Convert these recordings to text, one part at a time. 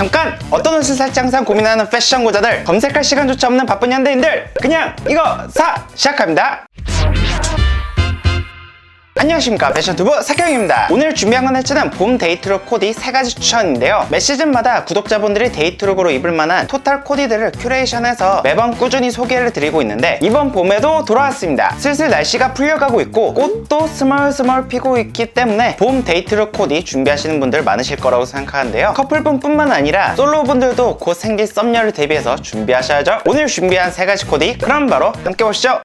잠깐! 어떤 옷을 살지 항상 고민하는 패션 고자들 검색할 시간조차 없는 바쁜 현대인들 그냥 이거 사! 시작합니다 안녕하십니까. 패션투브 사경입니다. 오늘 준비한 컨텐츠는 봄 데이트룩 코디 3가지 추천인데요. 매 시즌마다 구독자분들이 데이트룩으로 입을 만한 토탈 코디들을 큐레이션해서 매번 꾸준히 소개를 드리고 있는데 이번 봄에도 돌아왔습니다. 슬슬 날씨가 풀려가고 있고 꽃도 스멀스멀 피고 있기 때문에 봄 데이트룩 코디 준비하시는 분들 많으실 거라고 생각하는데요. 커플분뿐만 아니라 솔로분들도 곧 생길 썸녀를 대비해서 준비하셔야죠. 오늘 준비한 3가지 코디 그럼 바로 함께 보시죠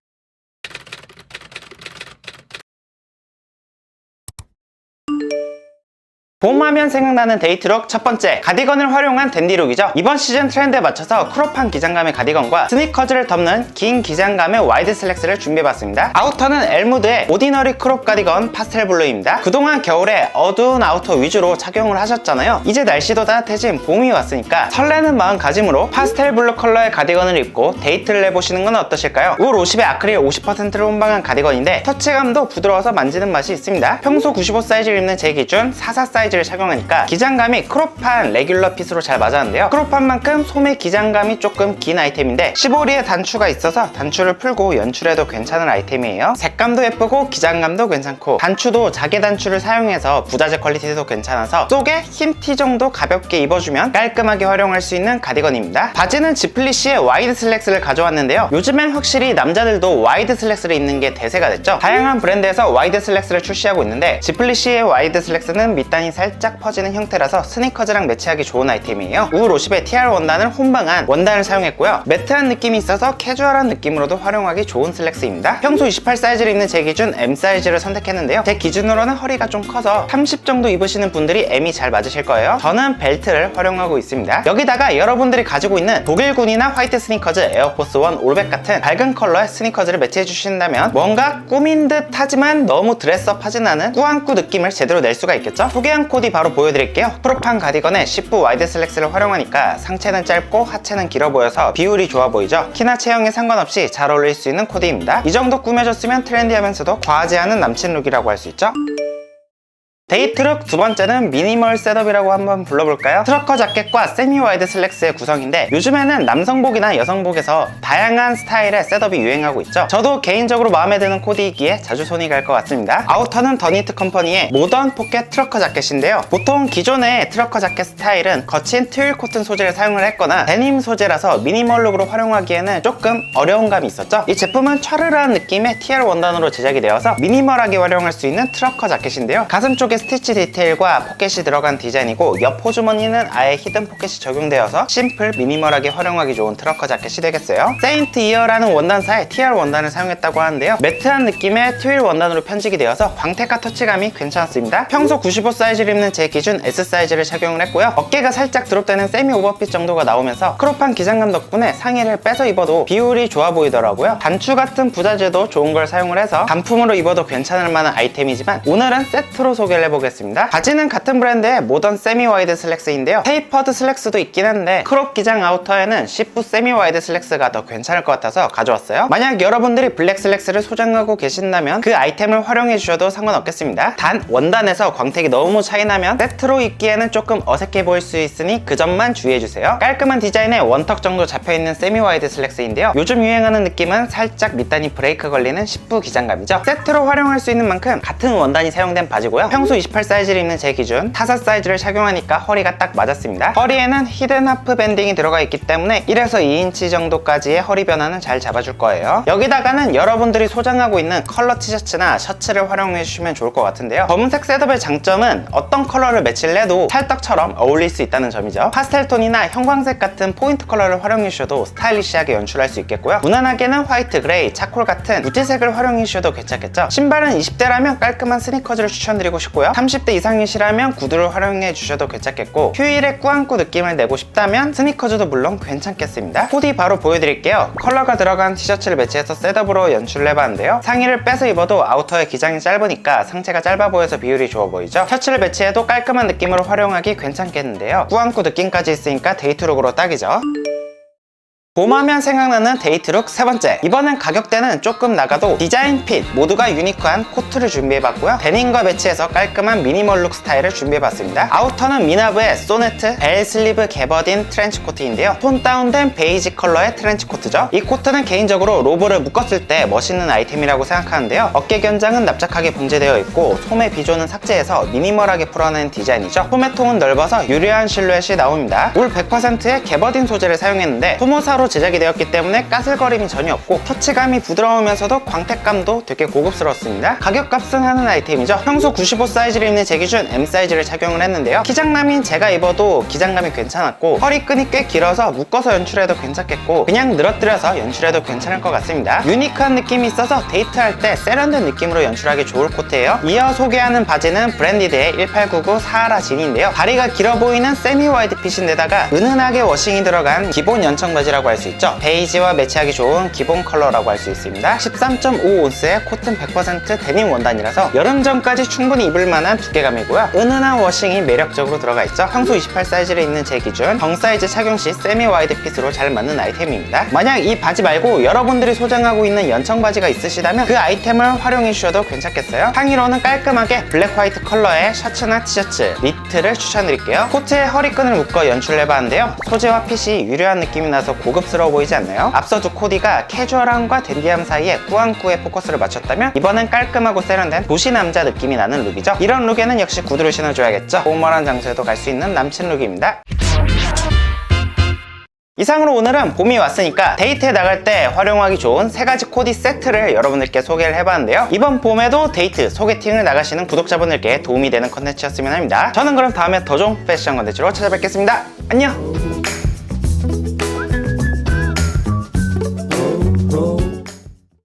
봄하면 생각나는 데이트룩 첫 번째 가디건을 활용한 댄디룩이죠. 이번 시즌 트렌드에 맞춰서 크롭한 기장감의 가디건과 스니커즈를 덮는 긴 기장감의 와이드 슬랙스를 준비해봤습니다. 아우터는 엘무드의 오디너리 크롭 가디건 파스텔 블루입니다. 그동안 겨울에 어두운 아우터 위주로 착용을 하셨잖아요. 이제 날씨도 따뜻해진 봄이 왔으니까 설레는 마음가짐으로 파스텔 블루 컬러의 가디건을 입고 데이트를 해보시는 건 어떠실까요? 울 50에 아크릴 50%를 혼방한 가디건인데 터치감도 부드러워서 만지는 맛이 있습니다. 평소 95 사이즈를 입는 제 기준 44 사이즈 를 착용하니까 기장감이 크롭한 레귤러 핏으로 잘 맞았는데요. 크롭한 만큼 소매 기장감이 조금 긴 아이템인데 15리에 단추가 있어서 단추를 풀고 연출해도 괜찮은 아이템이에요. 색감도 예쁘고 기장감도 괜찮고 단추도 자개 단추를 사용해서 부자재 퀄리티도 괜찮아서 속에 흰 티 정도 가볍게 입어주면 깔끔하게 활용할 수 있는 가디건입니다. 바지는 지플리시의 와이드 슬랙스를 가져왔는데요. 요즘엔 확실히 남자들도 와이드 슬랙스를 입는 게 대세가 됐죠. 다양한 브랜드에서 와이드 슬랙스를 출시하고 있는데 지플리시의 와이드 슬랙스는 밑단이 살짝 퍼지는 형태라서 스니커즈랑 매치하기 좋은 아이템이에요. 울 50에 TR 원단을 혼방한 원단을 사용했고요. 매트한 느낌이 있어서 캐주얼한 느낌으로도 활용하기 좋은 슬랙스입니다. 평소 28 사이즈를 입는 제 기준 M 사이즈를 선택했는데요. 제 기준으로는 허리가 좀 커서 30 정도 입으시는 분들이 M이 잘 맞으실 거예요. 저는 벨트를 활용하고 있습니다. 여기다가 여러분들이 가지고 있는 독일군이나 화이트 스니커즈 에어포스 원 올백 같은 밝은 컬러의 스니커즈를 매치해 주신다면 뭔가 꾸민 듯 하지만 너무 드레스업하진 않은 꾸안꾸 느낌을 제대로 낼 수가 있겠죠? 소개한 코디 바로 보여드릴게요. 프로판 가디건에 10부 와이드 슬랙스를 활용하니까 상체는 짧고 하체는 길어 보여서 비율이 좋아 보이죠? 키나 체형에 상관없이 잘 어울릴 수 있는 코디입니다. 이 정도 꾸며줬으면 트렌디하면서도 과하지 않은 남친 룩이라고 할 수 있죠 데이트룩 두 번째는 미니멀 셋업이라고 한번 불러볼까요? 트러커 자켓과 세미 와이드 슬랙스의 구성인데 요즘에는 남성복이나 여성복에서 다양한 스타일의 셋업이 유행하고 있죠. 저도 개인적으로 마음에 드는 코디이기에 자주 손이 갈 것 같습니다. 아우터는 더니트 컴퍼니의 모던 포켓 트러커 자켓인데요. 보통 기존의 트러커 자켓 스타일은 거친 트윌 코튼 소재를 사용을 했거나 데님 소재라서 미니멀 룩으로 활용하기에는 조금 어려운 감이 있었죠. 이 제품은 차르르한 느낌의 TR 원단으로 제작이 되어서 미니멀하게 활용할 수 있는 트러커 자켓인데요. 가슴 쪽에 스티치 디테일과 포켓이 들어간 디자인이고 옆 호주머니는 아예 히든 포켓이 적용되어서 심플 미니멀하게 활용하기 좋은 트러커 자켓이 되겠어요. 세인트 이어라는 원단사에 TR 원단을 사용했다고 하는데요. 매트한 느낌의 트윌 원단으로 편집이 되어서 광택과 터치감이 괜찮았습니다. 평소 95 사이즈를 입는 제 기준 S 사이즈를 착용을 했고요. 어깨가 살짝 드롭되는 세미 오버핏 정도가 나오면서 크롭한 기장감 덕분에 상의를 빼서 입어도 비율이 좋아 보이더라고요. 단추 같은 부자재도 좋은 걸 사용을 해서 단품으로 입어도 괜찮을 만한 아이템이지만 오늘은 세트로 소개를 해보겠습니다. 바지는 같은 브랜드의 모던 세미 와이드 슬랙스인데요. 테이퍼드 슬랙스도 있긴 한데 크롭 기장 아우터에는 10부 세미 와이드 슬랙스가 더 괜찮을 것 같아서 가져왔어요. 만약 여러분들이 블랙 슬랙스를 소장하고 계신다면 그 아이템을 활용해 주셔도 상관없겠습니다. 단 원단에서 광택이 너무 차이나면 세트로 입기에는 조금 어색해 보일 수 있으니 그 점만 주의해 주세요. 깔끔한 디자인에 원턱 정도 잡혀있는 세미 와이드 슬랙스인데요. 요즘 유행하는 느낌은 살짝 밑단이 브레이크 걸리는 10부 기장감이죠. 세트로 활용할 수 있는 만큼 같은 원단이 사용된 바지고요. 평소 28 사이즈를 입는 제 기준. 타사 사이즈를 착용하니까 허리가 딱 맞았습니다. 허리에는 히든 하프 밴딩이 들어가 있기 때문에 1에서 2인치 정도까지의 허리 변화는 잘 잡아줄 거예요. 여기다가는 여러분들이 소장하고 있는 컬러 티셔츠나 셔츠를 활용해 주시면 좋을 것 같은데요. 검은색 셋업의 장점은 어떤 컬러를 매치를 해도 찰떡처럼 어울릴 수 있다는 점이죠. 파스텔 톤이나 형광색 같은 포인트 컬러를 활용해 주셔도 스타일리시하게 연출할 수 있겠고요. 무난하게는 화이트, 그레이, 차콜 같은 무채색을 활용해 주셔도 괜찮겠죠. 신발은 20대라면 깔끔한 스니커즈를 추천드리고 싶고요 30대 이상이시라면 구두를 활용해 주셔도 괜찮겠고 휴일에 꾸안꾸 느낌을 내고 싶다면 스니커즈도 물론 괜찮겠습니다. 코디 바로 보여드릴게요. 컬러가 들어간 티셔츠를 매치해서 셋업으로 연출을 해봤는데요. 상의를 빼서 입어도 아우터의 기장이 짧으니까 상체가 짧아 보여서 비율이 좋아 보이죠? 셔츠를 매치해도 깔끔한 느낌으로 활용하기 괜찮겠는데요. 꾸안꾸 느낌까지 있으니까 데이트룩으로 딱이죠 봄하면 생각나는 데이트룩 세 번째. 이번엔 가격대는 조금 나가도 디자인 핏 모두가 유니크한 코트를 준비해봤고요. 데님과 매치해서 깔끔한 미니멀 룩 스타일을 준비해봤습니다. 아우터는 미나브의 소네트 벨 슬리브 개버딘 트렌치 코트인데요. 톤 다운된 베이지 컬러의 트렌치 코트죠. 이 코트는 개인적으로 로브를 묶었을 때 멋있는 아이템이라고 생각하는데요. 어깨 견장은 납작하게 봉제되어 있고 소매 비조는 삭제해서 미니멀하게 풀어낸 디자인이죠. 소매통은 넓어서 유려한 실루엣이 나옵니다. 울 100%의 개버딘 소재를 사용했는데 소모사로 제작이 되었기 때문에 까슬거림이 전혀 없고 터치감이 부드러우면서도 광택감도 되게 고급스럽습니다. 가격값은 하는 아이템이죠. 평소 95 사이즈를 입는 제 기준 M 사이즈를 착용을 했는데요. 키장남인 제가 입어도 기장감이 괜찮았고 허리끈이 꽤 길어서 묶어서 연출해도 괜찮겠고 그냥 늘어뜨려서 연출해도 괜찮을 것 같습니다. 유니크한 느낌이 있어서 데이트할 때 세련된 느낌으로 연출하기 좋을 코트예요. 이어 소개하는 바지는 브랜디드의 1899 사하라 진인데요. 다리가 길어 보이는 세미 와이드 핏인데다가 은은하게 워싱이 들어간 기본 연청 바지라고 할수 있죠? 베이지와 매치하기 좋은 기본 컬러라고 할 수 있습니다. 13.5온스의 코튼 100% 데님 원단이라서 여름 전까지 충분히 입을 만한 두께감이고요. 은은한 워싱이 매력적으로 들어가 있죠? 평소 28 사이즈를 입는 제 기준 정 사이즈 착용 시 세미 와이드 핏으로 잘 맞는 아이템입니다. 만약 이 바지 말고 여러분들이 소장하고 있는 연청 바지가 있으시다면 그 아이템을 활용해 주셔도 괜찮겠어요? 상의로는 깔끔하게 블랙 화이트 컬러의 셔츠나 티셔츠 니트를 추천드릴게요. 코트에 허리끈을 묶어 연출을 해봤는데요. 소재와 핏이 유려한 느낌이 나서 고급스러워 보이지 않나요? 앞서 두 코디가 캐주얼함과 댄디함 사이에 꾸안꾸에 포커스를 맞췄다면 이번엔 깔끔하고 세련된 도시 남자 느낌이 나는 룩이죠 이런 룩에는 역시 구두를 신어줘야겠죠 포멀한 장소에도 갈 수 있는 남친 룩입니다 이상으로 오늘은 봄이 왔으니까 데이트에 나갈 때 활용하기 좋은 세 가지 코디 세트를 여러분들께 소개를 해봤는데요. 이번 봄에도 데이트, 소개팅을 나가시는 구독자분들께 도움이 되는 컨텐츠였으면 합니다. 저는 그럼 다음에 더 좋은 패션 컨텐츠로 찾아뵙겠습니다. 안녕!